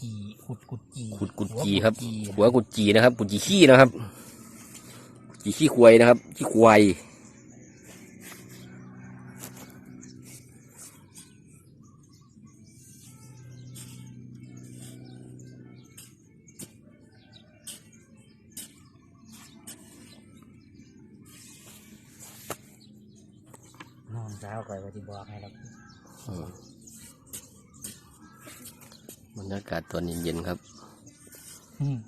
จีขุดกุดจีขุดกุดหัวจีครับจีหัวกุดจีนะครับ กุดจีขี้นะครับ กุดจีขี้ควายนะครับขี้ควายน้องสาวคอยว่าที่บอกให้เราบ รรยากาศตอนเย็นๆครับอืม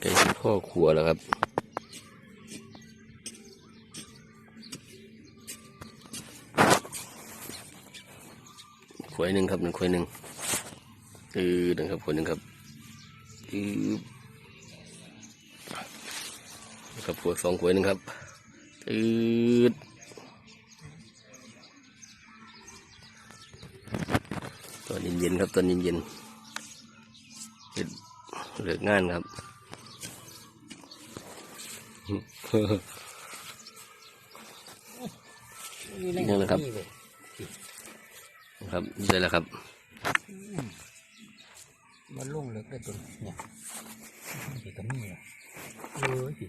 ใกล้สิพ่อครัวแล้วครับขวายหนึ่งครับหนึ่งขวายหนึ่งเออหนึ่งครับขวายหนึ่งครับ อือครับขวดสองขวายหนึ่งครับอืดตอนเย็นๆครับตอนเย็นๆเฮ็ดเลิกงานครับยังนะครับนี่เว้ยครับได้แล้วครับ มันลุ่งเลิกได้ ตัวเนี่ยสีก็มีอะเออสิ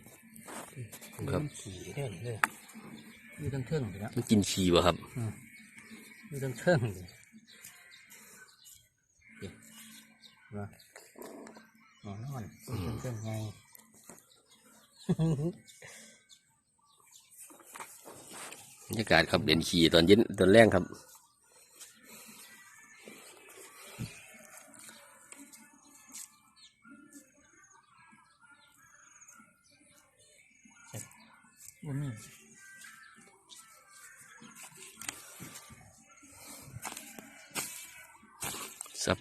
ครับมันขี่เท่งเลยอยู่ทั้งเทิงอยู่นะมันกินฉี่วะครับอยู่ทั้งเทิงเลยเห็นมาหนอนนอนอยู่ทั้งเทิงไงบรรยากาศครับเด่นขี่ตอนเย็นตอนแรกครับ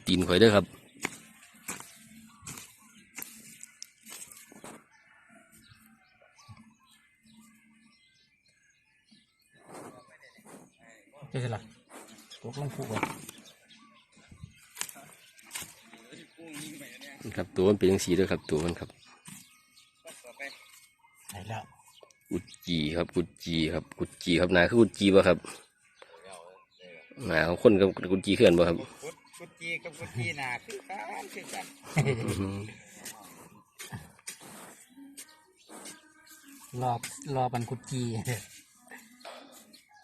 ตีนข่อยเด้อครับ เจ๊สิล่ะตกลงคู่กันครับตัวมันเป็นยังสีด้วยครับ ตัวมันครับไหนแล้วกุดจีครับ กุดจีครับกุดจีครับหนาคือกุดจีป่ะครับหนาของคนกับกุดจีเขื่อนป่ะครับ กุดกุดจีกับกุดจีนาคือกันคือกันอื้อหือรอรอบันกุดจี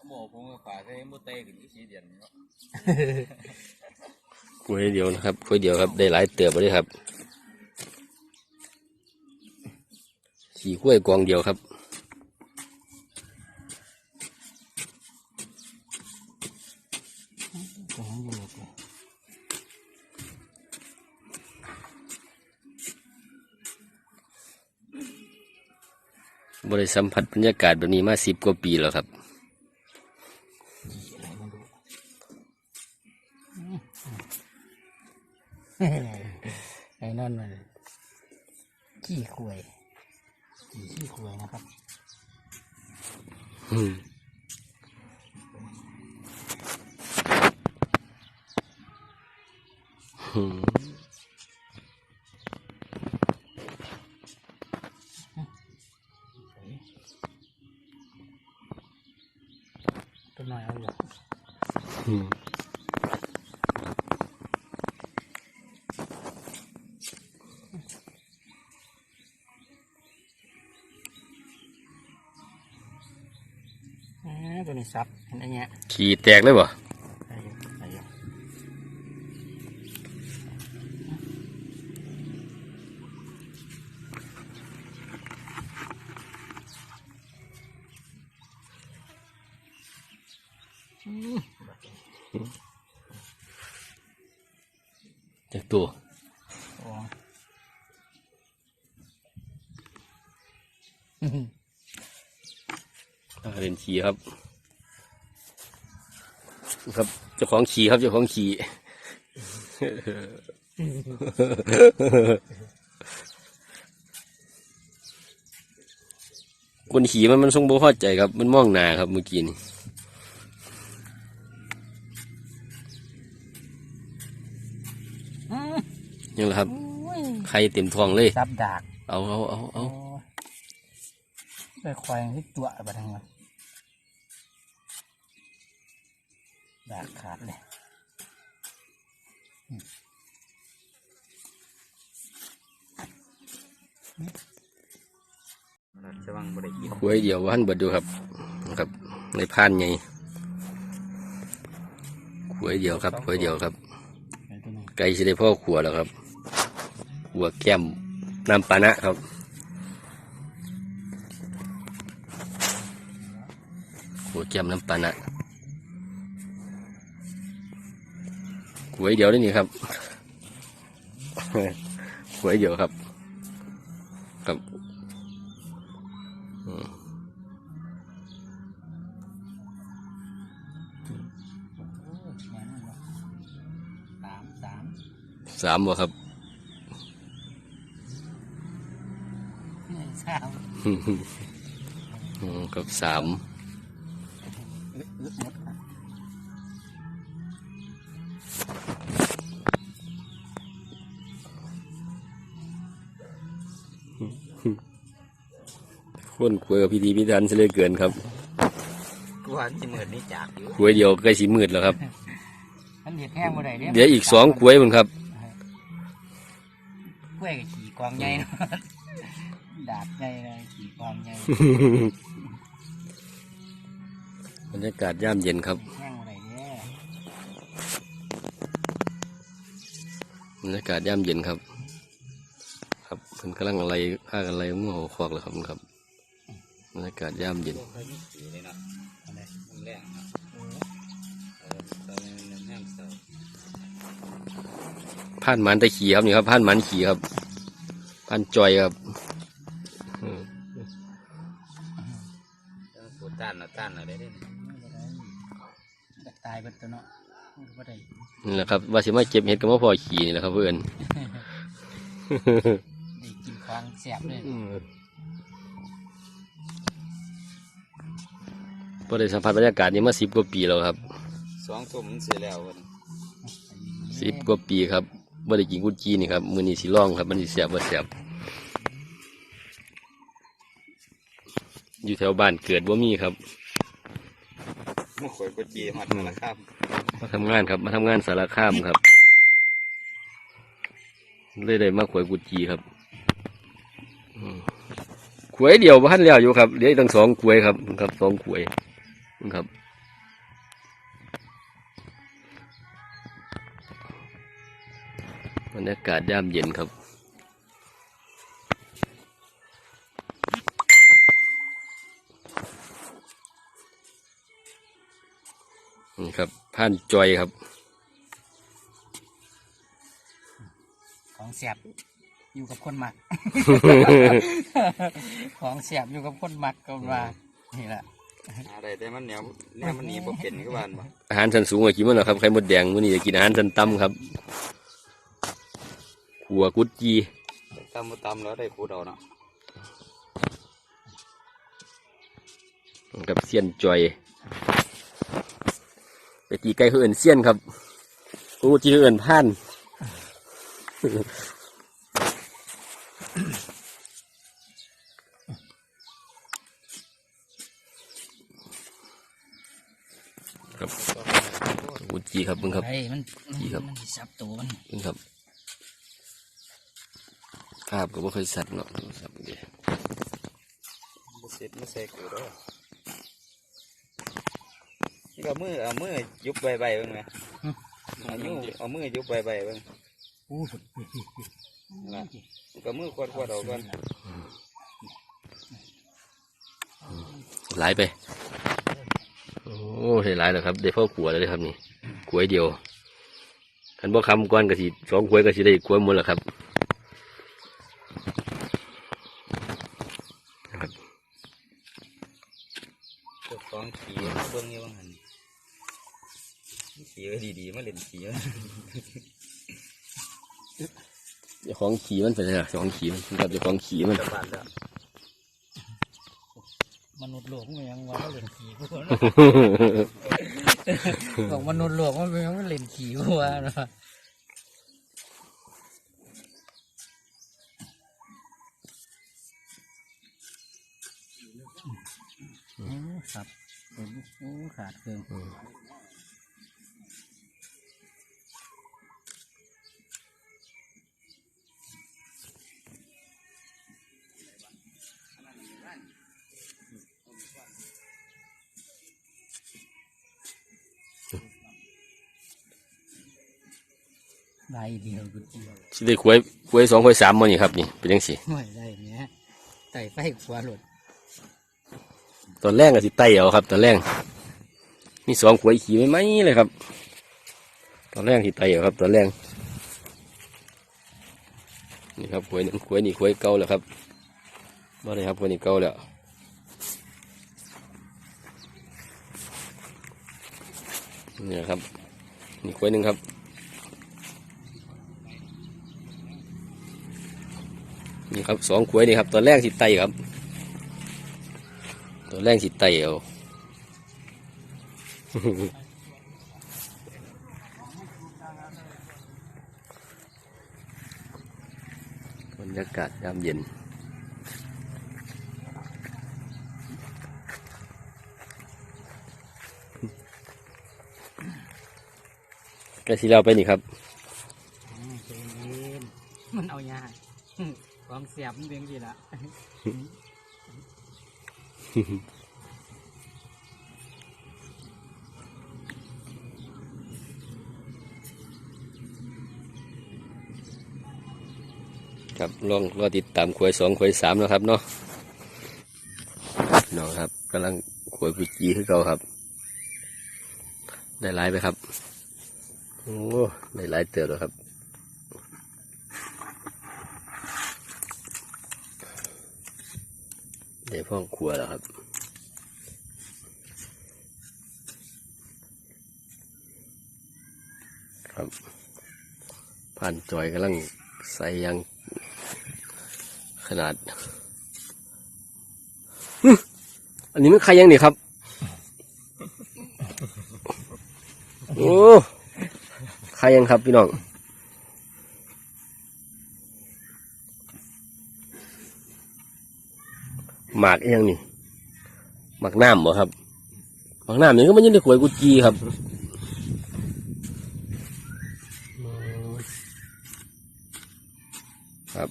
หมอผมกับฝาใช้มุเตกันที่สีเดียนเนาะกล้วยเดียวนะครับกล้วยเดียวครับ ได้หลายเติบเลยครับขี่กล้วยกองเดียวครับ บริสัมผัสบรรยากาศแบบนี้มาสิบกว่าปีแล้วครับอะไรไมันดูไอ้นั่นมันขี้ขวยขี้ขี้ขวยนะครับอืมอืม ตัวนี้ซับเห็นอันเนี้ยขี่แตกเลยบ่ได้อยู่ได้อยู่อืมจากตัวโอ้อ่าเป็นขี่ครับ ครับเจ้าของขี่ครับเจ้าของขี่คนขี่มันมันทรงบ่พอใจครับ มันมองหน้าครับเมื่อกี้นี่อืมยังไงครับโอ้ยไข่เต็มท้องเลยซับดาก เอาเอาเอาเอาไปควายที่ตัวบัดทั้งวัน ดากขาดเลยจะวังบ่ได้กินขวยเดียววันเบิดดูครับครับในพานใหญ่ขวยเดียวครับขวยเดียวครับไปตัวนี้ไก่สิได้พ่อขัวแล้วครับขัวแก้มน้ำปานะครับขัวแก้มน้ำปานะ ขวยเดียวได้นี่ครับขวยเดียวครับ ครับอืมโอ้ยแม่นบ่สามสามสามบ่ครับสามอืมกับสาม คนขวยกับพิธีพิธันเสียเหลยเกินครับกูว่าที่มือนี่จากอยู่ขวยเดียวใกล้สีมืดแล้วครับ มันเห็ดแห้งบ่ได้เด้เดี๋ยวอีกสองขวยมันครับกล้วยกับขี่กวางใหญ่เนาะดาบใหญ่เลยขี่กวางใหญ่บรรยากาศย่ามเย็นครับแห้งบ่ได้เด้บรรยากาศย่ามเย็นครับ ครับเพิ่นกำลังอะไรผ้ากันอะไรมั่วหัวคอกเลยครับครับบ รรยากาศย่ามเย็นเคยมีสีเลยเนาะอะไรมันแรงเนาะเออตอนนี้มันแห้งเศร้าผ่านหมันตะขี่ครับนี่ครับผ่านหมันขี่ครับผ่านจอยครับอืมต้องปวดต้านนะต้านอะไรได้จะตายเบิดตัวเนาะบ่ได้นี่แหละครับว่าสิมาเก็บเห็ดกับมาพอขี่นี่แหละครับเพื่อนได้กินของแซ่บเลย พอได้สัมผัสบรรยากาศนี้มาสิบกว่าปีแล้วครับสองทุ่มมันเสียแล้ววันสิบกว่าปีครับบ่ได้กินกุดจีนี่ครับมือนี้สิล่องครับมันสิเสียบบ่เสียบอยู่แถวบ้านเกิดบ่มีครับมื่อข่อยกดจีหัดมาละครับมาทำงานครับ มาทำงานสารคามครับเลยได้มาขวยกุดจีครับอืมขวยเดียวพันแล้วอยู่ครับเหลืออีกตั้งสองขวยครับครับสองขวย ครับ บรรยากาศย่ามเย็นครับนี่ครับผ่านจอยครับ ของแซ่บอยู่กับคนมัก ของแซ่บอยู่กับคนมักก็ว่านี่แหละ อะไรแต่มันเหนียวเนี่ยมันหนีบ่เป็นก็บ้านบ่อาหารชั้นสูงกว่ากี่มื้อแล้วครับไข่มดแดงมื้อนี้จะกินอาหารชั้นต่ำครับหัวกุดจีตำบ่ตำแล้วได้พูดเอาเนาะกับเสียนจอยไปตีไก่เขาเอื่นเสียนครับกูจีเขาเอื่นผ่าน ครับกู จีครับมึงครับ ไอ้มันดีครับ มันสิซับตัวมันมึงครับ ภาพก็ไม่ค่อยสัตว์เนาะสัตว์เดียวบ่เสร็จไม่ใส่กูเด้อนี่ก็มือเอามือยุบใบใบเบ้างไหมเอามือเอามือยุบใบใบเบ้างอู้นะก็มือควดควดเอาก่อนหลายไป โอ้ได้หลายแล้วครับ ได้พ่อขัวแล้วเลยครับนี่ ขวยเดียวคันบ่คำก้อนกะสิสองขวยกะสิได้ขวยหมดแล้วครับเจ้าของขี่เบิ่งอยู่ว่าหั่นขี่ไว้ดีๆมาเล่นขี่ไว้เจ้าของขี่มันไปเลยเจ้าของขี่มันครับเจ้าของขี่มันกลับบ้านแล้วมนุษย์โลกมันยังว่าเล่นขี่กูเนาะ บอกมนุษย์หลวงมันมันเล่นขี่วัวนะครับโอ้ขาดเกิน ได้เดียวกุเดียวสิได้ควยควยสองควยสามมานี่ครับนี่เป็นยังสิไม่ได้เนี้ยไต่ไฟขวาหลุดตอนแรกก็สิไต่เอาครับ ตอนแรกมีสองควยขี่ไม่ไหมเลยครับ ตอนแรกสิไต่เอาครับ ตอนแรกนี่ครับควยนึงควยนี่ควยเก่าแล้วครับมาเลยครับควยนี่เก่าแล้วนี่ครับนี่ควยหนึ่งครับ นี่ครับสองขวยนี่ครับตอนแรกสิไตครับตอนแรกสิไตเอาบรรยากาศยามเย็นก็สิเราไปนี่ครับอืมใจเย็นมันเอายาก ความเสียบมันเบี่ยงดีละครับลองรอติดตามขวยสองขวยสามนะครับเนาะน้องครับกำลังขวยปุจีคือเก่าครับ ได้หลายไปครับ โอ้ได้หลายเติบแล้วครับ ได้องครัวแล้วครับ ครับผ่านจอยกำลังใส่ยางขนาด อันนี้มันใครยังนี่ครับ โอ้ใครยังครับพี่น้อง หมากอีหยังนี่หมากน้ำบ่ครับหมากน้ำนี่ก็มันยังได้ขวยกุจีครับครับ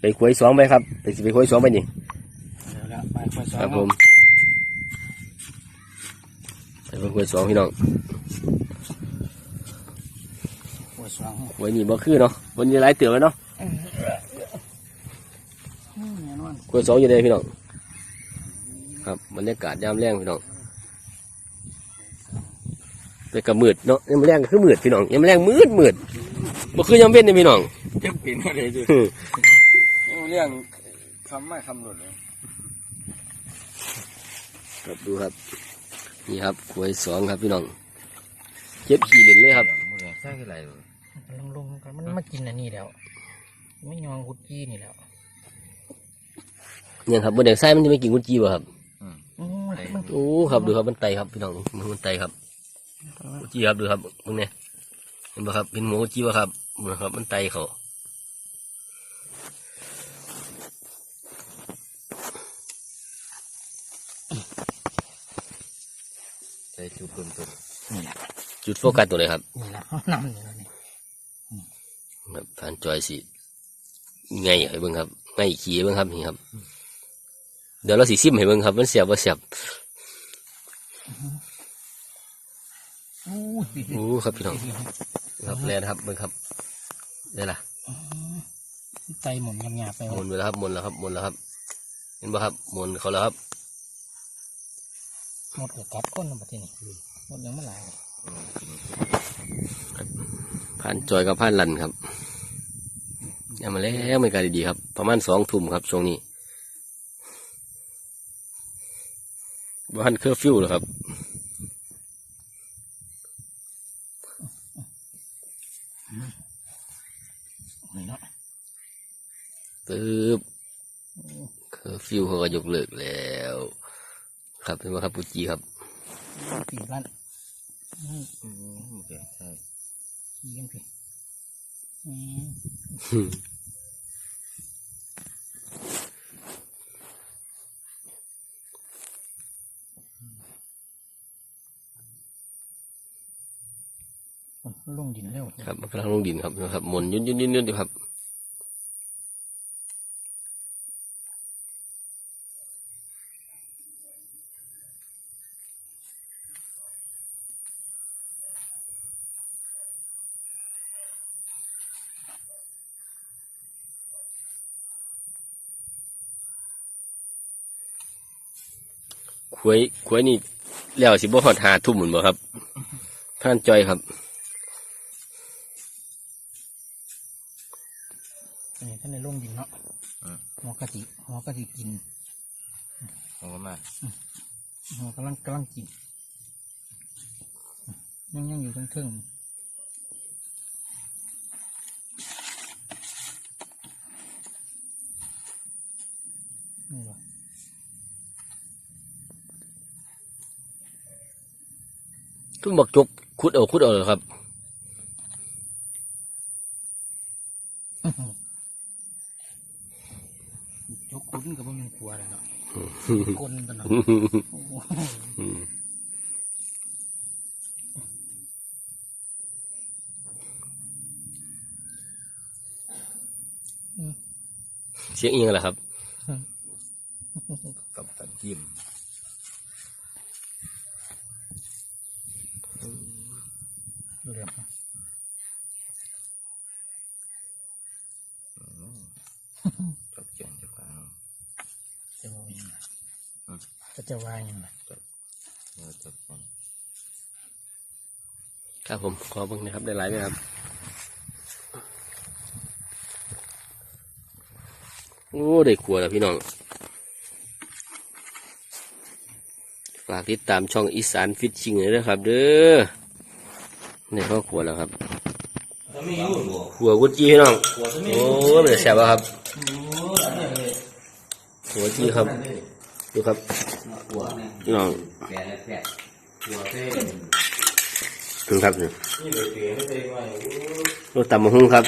ไปขวยสองไปครับไปสิไปขวยสองไปนี่เดี๋ยวละไปขวาสองครับผมไปเบิ่งขวยสองพี่น้องขวาสองขวยนี่บ่คือเนาะวันนี้หลายเตือไว้เนาะ อืมแน่นอนขวยสองอยู่เลยพี่น้องครับบรรยากาศยามแรงพี่น้องแต่ก็มืดเนาะยามแรงก็คือมืดพี่น้องยามแรงมืดมืดบ่คือยามเว้นนี่พี่น้องจะปีนมาเลยดิเรื่องคำมาคำหลุดเลยครับดูครับ นี่ครับขวยสองครับพี่น้องเจ็บขี่เล่นเลยครับมึงใช่อะไรลงลงๆมันมากินอันนี้แล้ว ไม่ยองกุดจี้นี่แล้ว เนี่ยครับบนแดงไส้มันจะไม่กินกุนจีบ่ครับอืมมันโอ้ครับดูครับมันไตครับพี่น้องมันไตครับกุนจีครับดูครับมึงเนี่ยเห็นบ่ครับเป็นหมูกุนจีบ่ครับมึงครับ มันไตเขาใส่จุดตุ่มตุ่มนี่แหละจุดโฟกัสตัวเลยครับนี่แหละเขานำอยู่แล้วนี่ครับผ่านจอยสิไงให้เบิ่งครับไงขี่ให้เบิ่งครับนี่ครับเดี๋ยวเราสีซิมให้เบิ่งครับ มันเสียบว่าเสียบอู้ยโอ้ครับพี่น้องครับแลนครับเบิ่งครับได้ละไตหมุนยำๆไปหมุวะนไปแล้วครับหมุนแล้วครับหมุนแล้วครับ เห็นบ่ครับหมุนเขาแล้วครับหมดกับกัดก้นแล้วบัดทีนี้หมดยังไม่หลายผ่านจอยกับผ่านลันครับยามาแล้วไม่กาดีๆครับ ประมาณสองทุ่มครับช่วงนี้ บ้านเคอร์ฟิวเหรอครับ นี่เนาะตึ๊บเคอร์ฟิวเขาก็ยกเลิกแล้ว ครับเป็นว่าครับปุจีครับปีลั่นนี่อืมโอเคใช่ขี้กันพี่ เร็วครับมันกำลังลงดินครับนะครับหมุนยุ่นยุ่นยุ่นยุ่นอยู่ครับควยควยนี่แล้วสิบ่หอดหาทุ่มหมุนบ่ครับท่านจอยครับ ทิหัวกะทิกินโอ้มาหัวกำลังกำลังกินยังยังอยู่ทั้งเทิงนี่หรอทุ่มบักจกคุดเอาคุดเอาเลยครับ ยกคุ้นกับว่ามันกลัวอะไรเนาะ กลนตะเนาะโอ้โหเสียงเอียงแหละครับกับตันจิ้มดูเดี๋ยวจับเจียนจับกลาง จะว่ายังไงก็ จะว่ายังไงเออจับก่อนครับผมขอเบิ่งนะครับได้หลายไหมครับโอ้ได้ขัวแล้วพี่น้องฝากติดตามช่องอีสานฟิชชิงเลยนะครับ เด้อในี่ก็ขัวแล้วครับขัวกุจีพี่น้องโอ้เป็นแซ่บแล้วครับขัวจีครับ ดูครับพี่น้องแก่แล้วแก่หัวเส้นดูครับนี่นี่เลยเสียไม่ได้ไว้รสตำมะฮุ่งครับ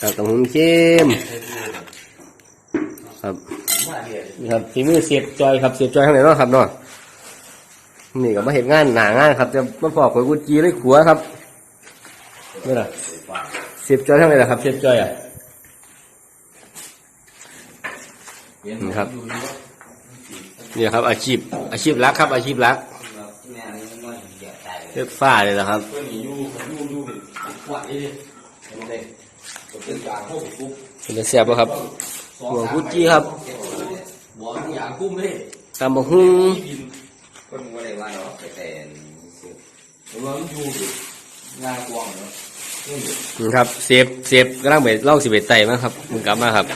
ครับตำมะฮุ่งเข้มครับมาเดียวนี่ครับฝีมือเสียบจอยครับเสียบจอยข้างไหนเนาะครับเนาะนี่ก็มาเห็นงานหนางานครับ จะมาพอกกับกุจีเลยขัวครับนี่แหละเสียบจอยข้างไหนล่ะครับ เสียบจอยอะนี่ครับ เนี่ยครับ อาชีพ อาชีพรักครับ อาชีพรักเลือกฝ้าเลยนะครับเพื่อนอยู่อยู่อยู่ขวดนี่มันได้เป็นกลางพวกปุ๊บเสียบป่ะครับหัวกุจีครับหัวอย่ามเลยตำมะฮุ่งก็มึงว่าได้ว่าเนาะแต่แต่ผมว่ามันอยู่งานกวางเนาะครับเสียบเสียบกำลังไปล่องสิบเอ็ดไต่มาครับมึงกลับมาครับ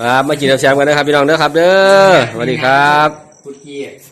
ครับมากินน้ำแซมกันนะครับพี่น้องเด้อครับ เด้อสวัสดีครับ พุทเกียรติ